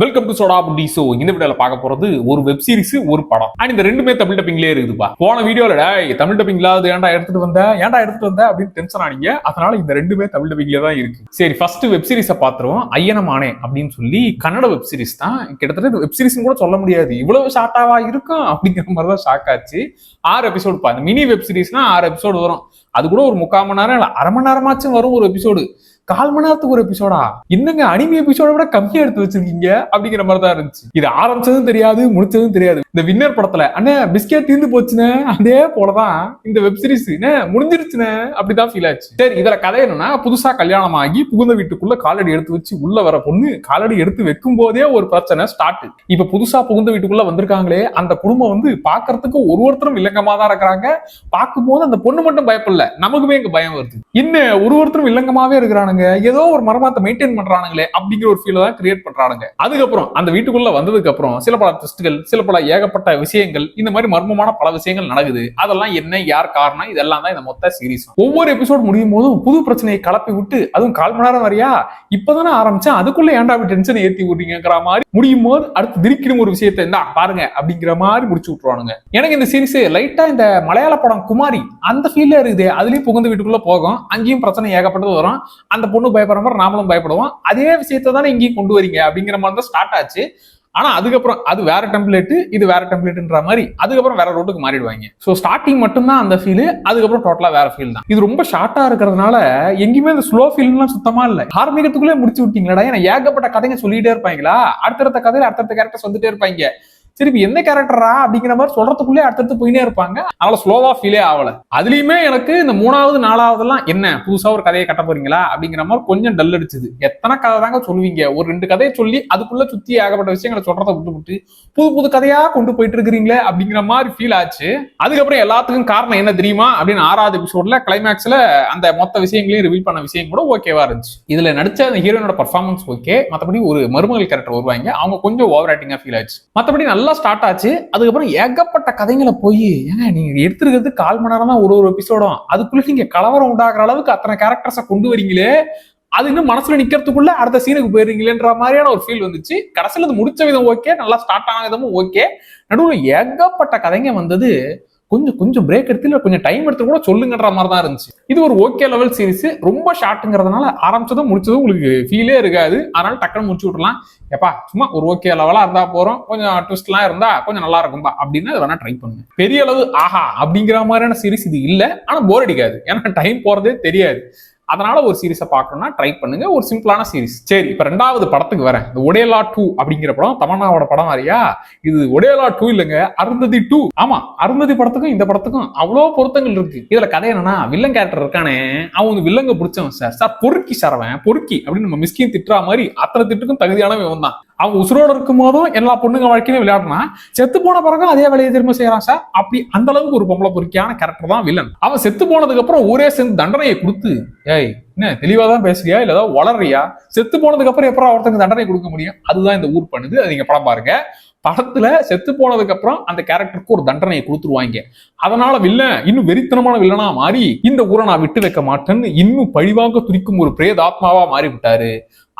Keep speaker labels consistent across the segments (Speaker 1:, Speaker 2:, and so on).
Speaker 1: Welcome to soda புட்டி show இந்த வீடியோல பார்க்க போறது ஒரு வெப் சீரிஸ் ஒரு படம். அண்ட் இந்த ரெண்டுமே தமிழ் டப்பிங்லேயே இருக்குதுப்பா. போன வீடியோல தமிழ் டப்பிங் இல்லாத ஏன்டா எடுத்துட்டு வந்த? ஏன்டா எடுத்துட்டு வந்த? அப்படின்னு டென்ஷன் ஆனீங்க. அதனால இந்த ரெண்டுமே தமிழ் டப்பிங்ல தான் இருக்கு. சரி ஃபர்ஸ்ட் வெப் சீரிஸை பாத்துருவோம் ஐயனமானே அப்படின்னு சொல்லி கன்னட வெப் சீரிஸ் தான். கிட்டத்தட்ட வெப் சீரிஸ் கூட சொல்ல முடியாது. இவ்வளவு ஷார்ட்டாவா இருக்கும் அப்படிங்கிற மாதிரி தான் ஷாக் ஆச்சு. ஆறு எபிசோடு பா. மினி வெப் சீரிஸ்னா ஆறு எபிசோடு வரும். அது கூட ஒரு முக்கால் மணி நேரம் இல்ல அரை மணி நேரமாச்சும் வரும் ஒரு எபிசோடு கால் மணி நேரத்துக்கு ஒரு எபிசோடா என்னங்க அனிமி எபிசோட விட கம்மியா எடுத்து வச்சிருக்கீங்க? அப்படிங்கிற மாதிரி தான் இருந்துச்சு. இது ஆரம்பிச்சதும் தெரியாது முடிச்சதும் தெரியாது. இந்த வின்னர் படத்துல அண்ணே பிஸ்கெட் தீர்ந்து போச்சுன்னு அதே போலதான் இந்த வெப் சீரிஸ் அப்படிதான் ஃபீல் ஆச்சு. சரி இதுல கதை என்னன்னா புதுசா கல்யாணம் ஆகி புகுந்த வீட்டுக்குள்ள காலடி எடுத்து வச்சு உள்ள வர பொண்ணு காலடி எடுத்து வைக்கும் போதே ஒரு பிரச்சனை ஸ்டார்ட் இப்ப புதுசா புகுந்த வீட்டுக்குள்ள வந்திருக்காங்களே அந்த குடும்பம் வந்து பாக்குறதுக்கு ஒரு ஒருத்தரும் வில்லங்கமா தான் இருக்கிறாங்க. பார்க்கும்போது அந்த பொண்ணு மட்டும் பயப்படல நமக்குமே இங்க பயம் வருது. இன்னும் ஒரு ஒருத்தரும் வில்லங்கமாவே இருக்கிறானுங்க ஏதோ ஒரு மரமாத்தை மெயின்டைன் பண்றானுங்களே அப்படிங்கிற ஒரு ஃபீல் தான் கிரியேட் பண்றானுங்க. அதுக்கப்புறம் அந்த வீட்டுக்குள்ள வந்ததுக்கு அப்புறம் சில பல ட்விஸ்ட்கள் சில பல ஏகப்பட்ட விஷயங்கள் இந்த மாதிரி மர்மமான பல விஷயங்கள் நடக்குது. அதெல்லாம் என்ன யார் காரணம்? இதெல்லாம் தான் இந்த மொத்த சீரிஸ் ஒவ்வொரு எபிசோட் முடியும் போதும் புது பிரச்சனையை கலப்பி விட்டு அதுவும் கால் மணி நேரம் வரையா? இப்பதானே ஆரம்பிச்சேன். அதுக்குள்ள ஏன்டா டென்ஷன் ஏத்தி விடுறீங்கிற மாதிரி முடியும் போது அடுத்து திரிக்கணும் ஒரு விஷயத்தை இந்தா பாருங்க அப்படிங்கிற மாதிரி முடிச்சு விட்டுருவானுங்க. எனக்கு இந்த சீரீஸ் லைட்டா இந்த மலையாள படம் குமாரி அந்த ஃபீல்ல இருக்குது. அதுலயும் புகுந்து வீட்டுக்குள்ள போகும். அங்கேயும் பிரச்சனை ஏகப்பட்டது வரும். அந்த பொண்ணு பயப்படுற மாதிரி நாமளும் பயப்படுவோம். அதே விஷயத்தை தானே இங்கேயும் கொண்டு வரீங்க அப்படிங்கிற மாதிரி தான் ஸ்டார்ட் ஆச்சு. ஆனா அதுக்கப்புறம் அது வேற டெம்ப்ளேட் இது வேற டெம்ப்ளேட்ன்ற மாதிரி அதுக்கப்புறம் வேற ரோட்டுக்கு மாறிடுவாங்க. ஸோ ஸ்டார்டிங் மட்டும்தான் அந்த ஃபீல் அதுக்கப்புறம் டோட்டலா வேற ஃபீல் தான். இது ரொம்ப ஷார்ட்டா இருக்கிறதுனால எங்கேயுமே இந்த ஸ்லோ ஃபீல்லாம் சுத்தமா இல்லை. ஆரம்பிக்கிறதுக்குள்ளே முடிச்சு விட்டீங்களா ஏன்னா ஏகப்பட்ட கதைங்க சொல்லிட்டே இருப்பாங்களா? அடுத்தடுத்த கதையில அடுத்தடுத்த கேரக்டர்ஸ் வந்துட்டே இருப்பாங்க. சரி எந்த கேரக்டரா அப்படிங்கிற மாதிரி சொல்றதுக்குள்ளே அடுத்தடுத்து போயினே இருப்பாங்க. அதனால ஸ்லோவா ஃபீலே ஆகல. அதுலயுமே எனக்கு இந்த மூணாவது நாலாவதுலாம் என்ன? புதுசா ஒரு கதையை கட்ட போறீங்களா? அப்படிங்கிற மாதிரி கொஞ்சம் டல் அடிச்சுது. எத்தனை கதை தாங்க சொல்லுவீங்க? ஒரு ரெண்டு கதையை சொல்லி அதுக்குள்ள சுத்தி ஏகப்பட்ட விஷயங்களை சொல்றதை விட்டு விட்டு புது புது கதையா கொண்டு போயிட்டு இருக்கிறீங்களே அப்படிங்கிற மாதிரி ஃபீல் ஆச்சு. அதுக்கப்புறம் எல்லாத்துக்கும் காரணம் என்ன தெரியுமா? அப்படின்னு ஆறாவது எபிசோட்ல கிளைமேக்ஸ்ல அந்த மொத்த விஷயங்களையும் ரிவீல் பண்ண விஷயம் கூட ஓகேவா இருந்துச்சு. இதுல நடிச்ச அந்த ஹீரோனோட பர்ஃபார்மன்ஸ் ஓகே மத்தபடி ஒரு மருமகள் கேரக்டர் வருவாங்க. அவங்க கொஞ்சம் ஓவர் ஆக்டிங்கா ஃபீல் ஆச்சு. மத்தபடி நல்ல ஸ்டார்ட் ஆச்சு. அதுக்கப்புறம் ஏகப்பட்ட கதைங்களை போய் ஏங்க நீங்க எடுத்துருக்கிறது கால் மணி நேரம் தான் ஒரு ஒரு எபிசோடும் அதுக்குள்ள நீங்க கலவரம் உண்டாகிற அளவுக்கு அத்தனை கேரக்டர்ஸை கொண்டு வரீங்களே அது இன்னும் மனசுல நிக்கிறதுக்குள்ள அடுத்த சீனுக்கு போயிருங்களேன்ற மாதிரியான ஒரு ஃபீல் வந்துச்சு. கடைசியில் அது முடிச்ச விதம் ஓகே நல்லா ஸ்டார்ட் ஆன விதமும் ஓகே நடுவில் ஏகப்பட்ட கதைங்க வந்தது. கொஞ்சம் கொஞ்சம் பிரேக் எடுத்து இல்லை கொஞ்சம் டைம் எடுத்து கூட சொல்லுங்கன்ற மாதிரி தான் இருந்துச்சு. இது ஒரு ஓகே லெவல் சீரிஸ் ரொம்ப ஷார்ட்டுங்கிறதுனால ஆரம்பிச்சதும் முடிச்சதும் உங்களுக்கு ஃபீலே இருக்காது. அதனால டக்குன்னு முடிச்சு விட்றலாம் எப்பா சும்மா ஒரு ஓகே லெவலாக இருந்தா போறோம். கொஞ்சம் ட்விஸ்ட்லாம் இருந்தா கொஞ்சம் நல்லா இருக்கும்பா அப்படின்னு அதை வேணா ட்ரை பண்ணுங்க. பெரிய அளவு ஆஹா அப்படிங்கிற மாதிரியான சீரிஸ் இது இல்லை. ஆனால் போர் அடிக்காது. ஏன்னா டைம் போறதே தெரியாது. அதனால ஒரு சீரிஸை பார்க்கணும்னா ட்ரை பண்ணுங்க. ஒரு சிம்பிளான சீரிஸ் சரி இப்போ ரெண்டாவது படத்துக்கு வரேன். இந்த ஒடேலா டூ அப்படிங்கிற படம் தமன்னாவோட படம் மாதிரியா இது ஒடேலா டூ இல்லைங்க அருந்ததி டூ ஆமா அருந்ததி படத்துக்கும் இந்த படத்துக்கும் அவ்வளோ பொருத்தங்கள் இருக்கு. இதுல கதை என்னன்னா வில்லன் கேரக்டர் இருக்கானே அவன் வந்து வில்லங்க பிடிச்சவன் சார். சார் பொறுக்கி சார் அவன் பொறுக்கி அப்படின்னு நம்ம மிஸ்கின் திட்டுற மாதிரி அத்தனை திட்டுக்கும் தகுதியானவன் தான் அவன் உசுரோட இருக்கும் போதும் எல்லா பொண்ணுங்க வாழ்க்கையிலும் விளையாடுனா செத்து போன பிறகும் அதே வேலையை திரும்ப செய்யறான் சார். அப்படி அந்த அளவுக்கு ஒரு பொம்பளை பொறுக்கியான கேரக்டர் தான் வில்லன் அவன் செத்து போனதுக்கு அப்புறம் ஊரே சேர்ந்து தண்டனையை கொடுத்து ஏய் என்ன தெளிவா தான் பேசுறியா? இல்ல ஏதாவது வளர்றியா? செத்து போனதுக்கு அப்புறம் எப்பறம் ஒருத்தங்க தண்டனை கொடுக்க முடியும்? அதுதான் இந்த ஊர் பண்ணுது. அது நீங்க படம் பாருங்க. படத்துல செத்து போனதுக்கு அப்புறம் அந்த கேரக்டருக்கு ஒரு தண்டனையை கொடுத்துருவாங்க. அதனால வில்லன் இன்னும் வெறித்தனமான வில்லனா மாறி இந்த ஊரை நான் விட்டு வைக்க மாட்டேன்னு இன்னும் பழிவாங்க துடிக்கும் ஒரு பிரேதாத்மாவா மாறி விட்டாரு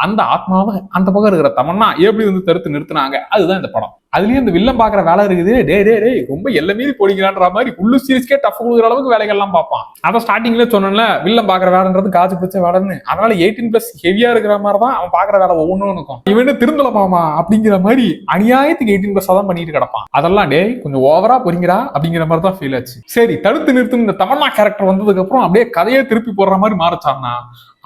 Speaker 1: அந்த ஆத்மாவை அந்த பக்கம் இருக்கிற தமன்னா எப்படி வந்து தடுத்து நிறுத்தினாங்க? அதுதான் இந்த படம். அதுலயும் இந்த வில்லம் பாக்குற வேலை இருக்குது. டே டே டே ரொம்ப எல்ல மீறி போடிக்கிறான்ற மாதிரி உள்ளு சீரிஸ்க்கே டஃப் கொடுக்குற அளவுக்கு வேலைகள்லாம் பார்ப்பான். அதான் ஸ்டார்டிங்ல சொன்னேன்ல வில்லம் பாக்குற வேலைன்றது காசு பிடிச்ச வேலைன்னு. அதனால எயிட்டீன் பிளஸ் ஹெவியா இருக்கிற மாதிரி தான் அவன் பாக்குற வேலை ஒவ்வொன்றும் இருக்கும் இவன் திருந்தலமாமா அப்படிங்கிற மாதிரி அநியாயத்துக்கு எயிட்டீன் பிளஸ் தான் பண்ணிட்டு கிடப்பான். அதெல்லாம் டேய் கொஞ்சம் ஓவரா பொறிங்கிறா அப்படிங்கிற மாதிரி தான் ஃபீல் ஆச்சு. சரி தடுத்து நிறுத்தும் இந்த தமன்னா கேரக்டர் வந்ததுக்கு அப்புறம் அப்படியே கதையை திருப்பி போடுற மாதிரி மாறச்சான்னா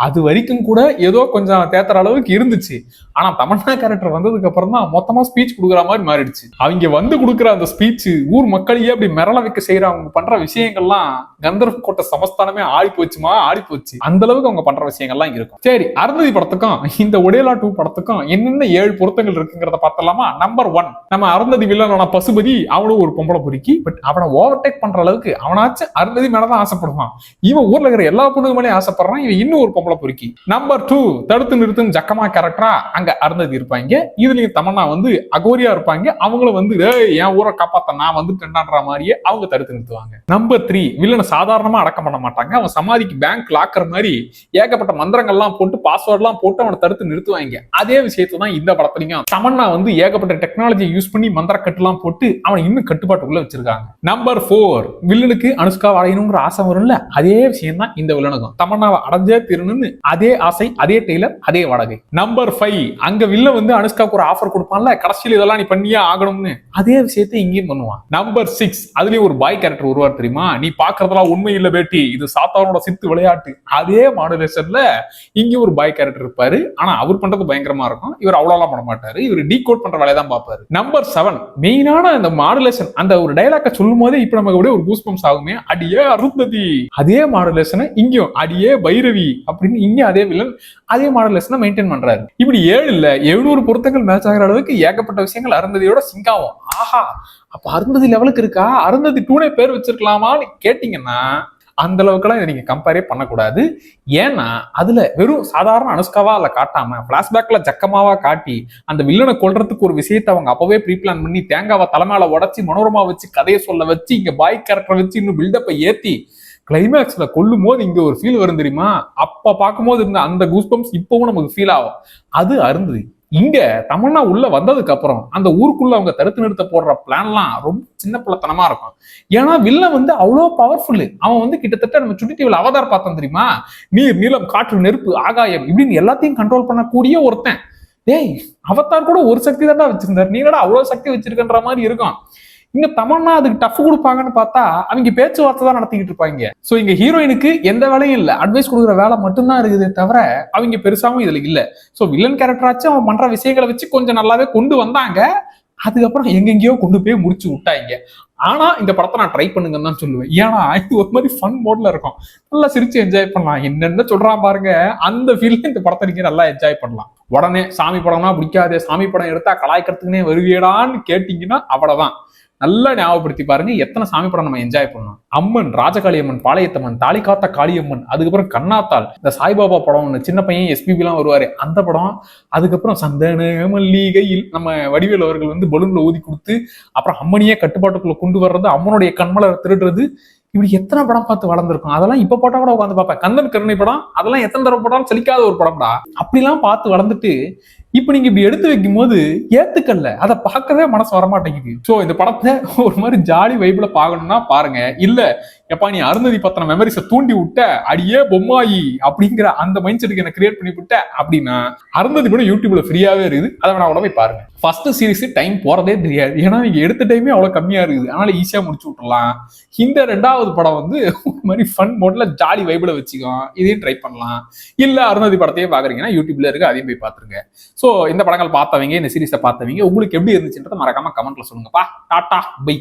Speaker 1: அது வரைக்கும் கூட ஏதோ கொஞ்சம் தேத்துற அளவுக்கு இருந்துச்சு. ஆனா தமன்னா கேரக்டர் வந்ததுக்கு அப்புறம் தான் மொத்தமா ஸ்பீச் கொடுக்குற மாதிரி மாறிடுச்சு. அவங்க வந்து கொடுக்குற அந்த ஸ்பீச் ஊர் மக்களையே அப்படி மிரள வைக்க செய்யற அவங்க பண்ற விஷயங்கள்லாம் கந்தர்வ கோட்டை சமஸ்தானமே ஆடி போச்சுமா? ஆடி போச்சு. அந்த அளவுக்கு அவங்க பண்ற விஷயங்கள்லாம் இருக்கும். சரி அருந்ததி படத்துக்கும் இந்த ஒடேலா டூ படத்துக்கும் என்னென்ன ஏழு பொருத்தங்கள் இருக்குங்கிறத பார்த்தலாமா நம்பர் ஒன் நம்ம அருந்ததி வில்லனான பசுபதி அவனும் ஒரு பொம்பளை பொறுக்கி பட் அவனை ஓவர்டேக் பண்ற அளவுக்கு அவனாச்சும் அருந்ததி மேலதான் ஆசைப்படுவான். இவன் ஊர்ல இருக்கிற எல்லா பொண்ணுங்க மேலே ஆசைப்படுறான் இவன் இன்னும் ஒரு பொம்பளை பொறுக்கி. நம்பர் டூ தடுத்து நிறுத்தும் ஜக்கமா கேரக்டரா அங்க அருந்ததி இருப்பாங்க. இதுலயும் தமன்னா வந்து அகோரியா இருப்பாங்க. இருப்பாங்க அவங்கள வந்து என் ஊரை காப்பாத்த நான் வந்துட்டேன்டான்ற மாதிரியே அவங்க தடுத்து நிறுத்துவாங்க. நம்பர் த்ரீ வில்லனை சாதாரணமா அடக்கம் பண்ண மாட்டாங்க. அவன் சமாதிக்கு பேங்க் லாக்கர் மாதிரி ஏகப்பட்ட மந்திரங்கள்லாம் போட்டு பாஸ்வேர்ட்லாம் போட்டு அவனை தடுத்து நிறுத்துவாங்க. அதே விஷயத்தை தான் இந்த படத்துலயும் தமன்னா வந்து ஏகப்பட்ட டெக்னாலஜியை யூஸ் பண்ணி மந்திர கட்டுலாம் போட்டு அவனை இன்னும் கட்டுப்பாட்டுக்குள்ள வச்சிருக்காங்க. நம்பர் போர் வில்லனுக்கு அனுஷ்கா அடையணுங்கிற ஆசை வரும்ல? அதே விஷயம் தான் இந்த வில்லனுக்கும் தமன்னாவை அடைஞ்சே திருணுன்னு அதே ஆசை அதே டெய்லர் அதே வடகை. நம்பர் ஃபைவ் அங்க வில்ல வந்து அனுஷ்காவுக்கு ஒரு ஆஃபர் கொடுப்பான்ல? கடைசியில் இதெல்லாம் நீ பண்ணி பண்ணியே ஆகணும்னு. அதே விஷயத்தை இங்கேயும் பண்ணுவான். நம்பர் சிக்ஸ் அதுலயும் ஒரு பாய் கேரக்டர் உருவார் தெரியுமா? நீ பாக்குறதெல்லாம் உண்மை இல்ல பேட்டி. இது சாத்தானோட சித்து விளையாட்டு. அதே மாடுலேஷன்ல இங்க ஒரு பாய் கேரக்டர் இருப்பாரு. ஆனா அவர் பண்றது பயங்கரமா இருக்கும். இவர் அவ்வளவுலாம் பண்ண மாட்டாரு. இவர் டீ கோட் பண்ற வேலையை தான் பார்ப்பாரு. நம்பர் செவன் மெயினான அந்த மாடுலேஷன் அந்த ஒரு டைலாக்க சொல்லும் போதே இப்ப நமக்கு அப்படியே ஒரு கூஸ்பம்ஸ் ஆகுமே. அடியே அருந்ததி. அதே மாடுலேஷனை இங்கேயும் அடியே பைரவி அப்படின்னு இங்க அதே வில்லன் அதே மாடுலேஷனை மெயின்டைன் பண்றாரு. இப்படி ஏழு இல்ல எழுநூறு பொருத்தங்கள் மேட்ச் ஆகிற அளவுக்கு ஏகப்பட்ட விஷயங்கள் அருந்ததியோட சிங்காவும். ஆஹா அப்ப அருந்ததி லெவலுக்கு இருக்கா? அருந்ததி டூனே பேர் வச்சிருக்கலாமான்னு கேட்டீங்கன்னா அந்த அளவுக்குலாம் இதை நீங்க கம்பேரே பண்ணக்கூடாது. ஏன்னா அதுல வெறும் சாதாரண அனுஷ்காவா அதுல காட்டாம பிளாஷ்பேக்ல ஜக்கமாவா காட்டி அந்த வில்லனை கொள்றதுக்கு ஒரு விஷயத்தை அவங்க அப்பவே ப்ரீ பிளான் பண்ணி தேங்காவை தலைமையில உடச்சி மனோரமா வச்சு கதையை சொல்ல வச்சு இங்க பாய் கேரக்டரை வச்சு இன்னும் பில்டப்பை ஏத்தி கிளைமேக்ஸ்ல கொல்லும் போது இங்க ஒரு ஃபீல் வரும் தெரியுமா? அப்ப பார்க்கும்போது இருந்த அந்த கூஸ்பம்ஸ் இப்பவும் நமக்கு ஃபீல் ஆகும். அது அருந்ததி. இங்க தமன்னா உள்ள வந்ததுக்கு அப்புறம் அந்த ஊருக்குள்ள அவங்க தடுத்து நிறுத்த போடுற பிளான்லாம் ரொம்ப சின்ன பிள்ளைத்தனமா இருக்கும். ஏன்னா வில்ல வந்து அவ்வளோ பவர்ஃபுல் அவன் வந்து கிட்டத்தட்ட நம்ம சுட்டி டிவியில் அவதார் பார்த்தோம் தெரியுமா? நீர் நீளம் காற்று நெருப்பு ஆகாயம் இப்படின்னு எல்லாத்தையும் கண்ட்ரோல் பண்ணக்கூடிய ஒருத்தன். டேய் அவதார் கூட ஒரு சக்தி தான் வச்சிருந்தாரு. நீங்களா அவ்வளவு சக்தி வச்சிருக்கன்ற மாதிரி இருக்கும். இங்க தமன்னா அதுக்கு டஃப் கொடுப்பாங்கன்னு பார்த்தா அவங்க பேச்சுவார்த்தை தான் நடத்திக்கிட்டு இருப்பாங்க. சோ இங்க ஹீரோயினுக்கு எந்த வேலையும் இல்ல. அட்வைஸ் கொடுக்குற வேலை மட்டும்தான் இருக்குதே தவிர அவங்க பெருசாவும் இதுல இல்ல. சோ வில்லன் கேரக்டராச்சும் அவன் பண்ற விஷயங்களை வச்சு கொஞ்சம் நல்லாவே கொண்டு வந்தாங்க. அதுக்கப்புறம் எங்கெங்கேயோ கொண்டு போய் முடிச்சு விட்டாங்க. ஆனா இந்த படத்தை நான் ட்ரை பண்ணுங்கன்னு தான் சொல்லுவேன். ஏன்னா இது ஒரு மாதிரி ஃபன் மோட்ல இருக்கும். நல்லா சிரிச்சு என்ஜாய் பண்ணலாம். என்னென்ன சொல்றான் பாருங்க. அந்த ஃபீல் இந்த படத்தை நீங்க நல்லா என்ஜாய் பண்ணலாம். உடனே சாமி படம்னா பிடிக்காதே. சாமி படம் எடுத்தா கலாய்க்கிறதுக்குனே வருவியடான்னு கேட்டீங்கன்னா அவ்வளவுதான். நல்லா ஞாபகப்படுத்தி பாருங்க. எத்தனை சாமி படம் நம்ம என்ஜாய் பண்ணோம். அம்மன் ராஜகாளியம்மன் பாளையத்தம்மன் தாலிகாத்த காளியம்மன் அதுக்கப்புறம் கண்ணாத்தாள் இந்த சாய்பாபா படம் ஒன்று சின்ன பையன் எஸ்பிபி எல்லாம் வருவாரு. அந்த படம் அதுக்கப்புறம் சந்தன மல்லிகையில் நம்ம வடிவேல் அவர்கள் வந்து பலூன்ல ஊதி கொடுத்து அப்புறம் அம்மனியே கட்டுப்பாட்டுக்குள்ள கொண்டு வர்றது அம்மனுடைய கண்மலை திருடுறது. இப்படி எத்தனை படம் பார்த்து வளர்ந்துருக்கும். அதெல்லாம் இப்ப போட்டா கூட உட்காந்து பார்ப்பேன். கந்தன் கருணை படம் அதெல்லாம் எத்தனை தடவை போட்டாலும் சலிக்காத ஒரு படம்டா. அப்படிலாம் பார்த்து வளர்ந்துட்டு இப்ப நீங்க இப்படி எடுத்து வைக்கும் போது ஏத்துக்கல்ல. அதை பார்க்கவே மனசு வரமாட்டேங்குது. சோ இந்த படத்தை ஒரு மாதிரி ஜாலி வைப்ல பார்க்கணும்னா பாருங்க. இல்ல எப்பா நீ அருந்ததி பத்தின மெமரிஸை தூண்டி விட்ட அடியே பொம்மாயி அப்படிங்கிற அந்த மைண்ட் செட்டுக்கு என்ன கிரியேட் பண்ணி விட்ட அப்படின்னா அருந்ததி கூட யூடியூப்ல ஃப்ரீயாவே இருக்குது. அதை நான் உடனே பாருங்க. ஃபர்ஸ்ட் சீரிஸ் டைம் போறதே தெரியாது. ஏன்னா நீங்க எடுத்த டைமே அவ்வளவு கம்மியா இருக்குது. அதனால ஈஸியா முடிச்சு விட்டுலாம் இந்த ரெண்டாவது படம் வந்து ஒரு மாதிரி ஃபன் மோட்ல ஜாலி வைப்ல வச்சுக்கோ. இதையும் ட்ரை பண்ணலாம். இல்ல அருந்ததி படத்தையே பாக்குறீங்கன்னா யூடியூப்ல இருக்கு. அதையும் போய் பாத்துருங்க ஸோ இந்த படங்கள் பார்த்தவங்க இந்த சீரிஸை பார்த்தவங்க உங்களுக்கு எப்படி இருந்துச்சுன்றத மறக்காம கமெண்ட்ல சொல்லுங்கப்பா. Tata bye.